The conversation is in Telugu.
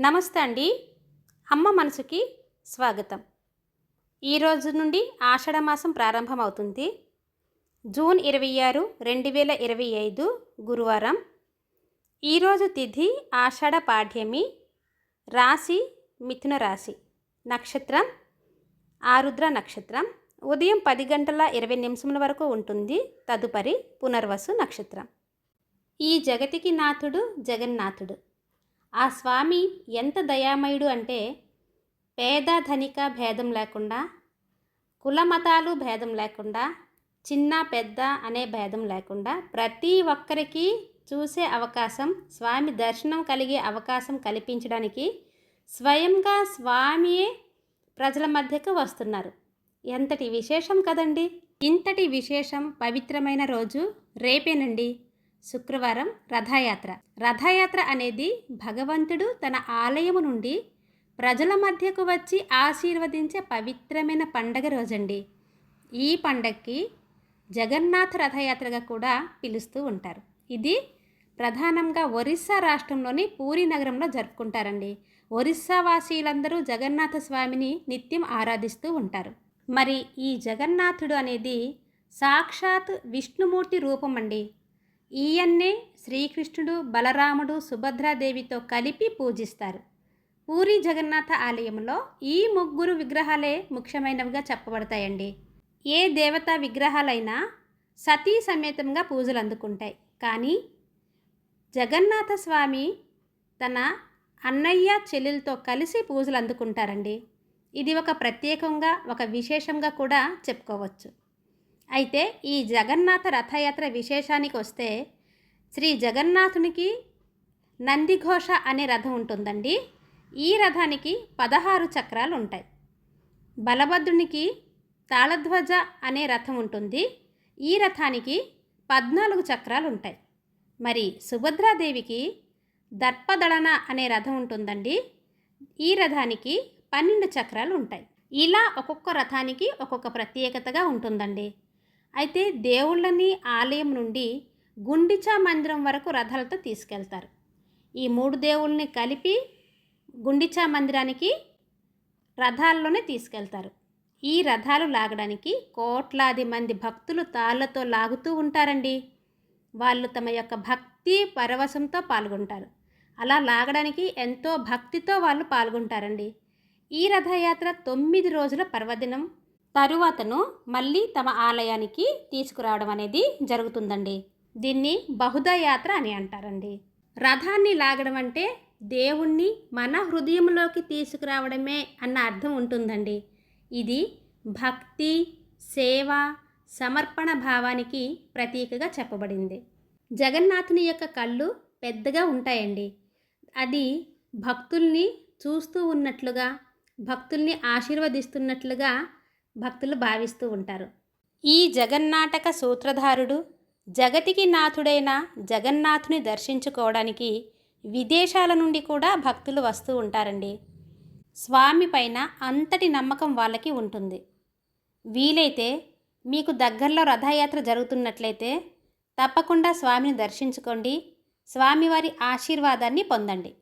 నమస్తే అండి. అమ్మ మనసుకి స్వాగతం. ఈరోజు నుండి ఆషాఢ మాసం ప్రారంభమవుతుంది. జూన్ ఇరవై ఆరు రెండు వేల ఇరవై ఐదు గురువారం. ఈరోజు తిథి ఆషాఢ పాఠ్యమి రాశి మిథున రాశి నక్షత్రం ఆరుద్ర నక్షత్రం. ఉదయం పది గంటల ఇరవై నిమిషముల వరకు ఉంటుంది. తదుపరి పునర్వసు నక్షత్రం. ఈ జగతికి నాథుడు జగన్నాథుడు. ఆ స్వామి ఎంత దయామయుడు అంటే పేద ధనిక భేదం లేకుండా కుల మతాలు భేదం లేకుండా చిన్న పెద్ద అనే భేదం లేకుండా ప్రతి ఒక్కరికి చూసే అవకాశం స్వామి దర్శనం కలిగే అవకాశం కల్పించడానికి స్వయంగా స్వామియే ప్రజల మధ్యకు వస్తున్నారు. ఎంతటి విశేషం కదండి? ఇంతటి విశేషం పవిత్రమైన రోజు రేపేనండి. శుక్రవారం రథయాత్ర. రథయాత్ర అనేది భగవంతుడు తన ఆలయము నుండి ప్రజల మధ్యకు వచ్చి ఆశీర్వదించే పవిత్రమైన పండగ రోజండి. ఈ పండగకి జగన్నాథ రథయాత్రగా కూడా పిలుస్తూ ఉంటారు. ఇది ప్రధానంగా ఒరిస్సా రాష్ట్రంలోని పూరి నగరంలో జరుపుకుంటారండి. ఒరిస్సా వాసీలందరూ జగన్నాథ స్వామిని నిత్యం ఆరాధిస్తూ ఉంటారు. మరి ఈ జగన్నాథుడు అనేది సాక్షాత్ విష్ణుమూర్తి రూపం అండి ఈయన్నే శ్రీకృష్ణుడు బలరాముడు సుభద్రాదేవితో కలిపి పూజిస్తారు. పూరి జగన్నాథ ఆలయంలో ఈ ముగ్గురు విగ్రహాలే ముఖ్యమైనవిగా చెప్పబడతాయండి. ఏ దేవతా విగ్రహాలైనా సతీ సమేతంగా పూజలు అందుకుంటాయి. కానీ జగన్నాథ స్వామి తన అన్నయ్య చెల్లెలతో కలిసి పూజలు అందుకుంటారండి. ఇది ఒక ప్రత్యేకంగా ఒక విశేషంగా కూడా చెప్పుకోవచ్చు. అయితే ఈ జగన్నాథ రథయాత్ర విశేషానికి వస్తే శ్రీ జగన్నాథునికి నందిఘోష అనే రథం ఉంటుందండి. ఈ రథానికి పదహారు చక్రాలు ఉంటాయి. బలభద్రునికి తాళధ్వజ అనే రథం ఉంటుంది. ఈ రథానికి పద్నాలుగు చక్రాలు ఉంటాయి. మరి సుభద్రాదేవికి దర్పదళన అనే రథం ఉంటుందండి. ఈ రథానికి పన్నెండు చక్రాలు ఉంటాయి. ఇలా ఒక్కొక్క రథానికి ఒక్కొక్క ప్రత్యేకతగా ఉంటుందండి. అయితే దేవుళ్ళని ఆలయం నుండి గుండిచా మందిరం వరకు రథాలతో తీసుకెళ్తారు. ఈ మూడు దేవుళ్ళని కలిపి గుండిచా మందిరానికి రథాల్లోనే తీసుకెళ్తారు. ఈ రథాలు లాగడానికి కోట్లాది మంది భక్తులు తాళ్ళతో లాగుతూ ఉంటారండి. వాళ్ళు తమ యొక్క భక్తి పరవశంతో పాల్గొంటారు. అలా లాగడానికి ఎంతో భక్తితో వాళ్ళు పాల్గొంటారండి. ఈ రథయాత్ర తొమ్మిది రోజుల పర్వదినం తరువాతను మళ్ళీ తమ ఆలయానికి తీసుకురావడం అనేది జరుగుతుందండి. దీన్ని బహుదా యాత్ర అని అంటారండి. రథాన్ని లాగడం అంటే దేవుణ్ణి మన హృదయంలోకి తీసుకురావడమే అన్న అర్థం ఉంటుందండి. ఇది భక్తి సేవ సమర్పణ భావానికి ప్రతీకగా చెప్పబడింది. జగన్నాథుని యొక్క కళ్ళు పెద్దగా ఉంటాయండి. అది భక్తుల్ని చూస్తూ ఉన్నట్లుగా భక్తుల్ని ఆశీర్వదిస్తున్నట్లుగా భక్తులు భావిస్తూ ఉంటారు. ఈ జగన్నాటక సూత్రధారుడు జగతికి నాథుడైన జగన్నాథుని దర్శించుకోవడానికి విదేశాల నుండి కూడా భక్తులు వస్తూ ఉంటారండి. స్వామి పైన అంతటి నమ్మకం వాళ్ళకి ఉంటుంది. వీలైతే మీకు దగ్గరలో రథయాత్ర జరుగుతున్నట్లయితే తప్పకుండా స్వామిని దర్శించుకోండి. స్వామివారి ఆశీర్వాదాన్ని పొందండి.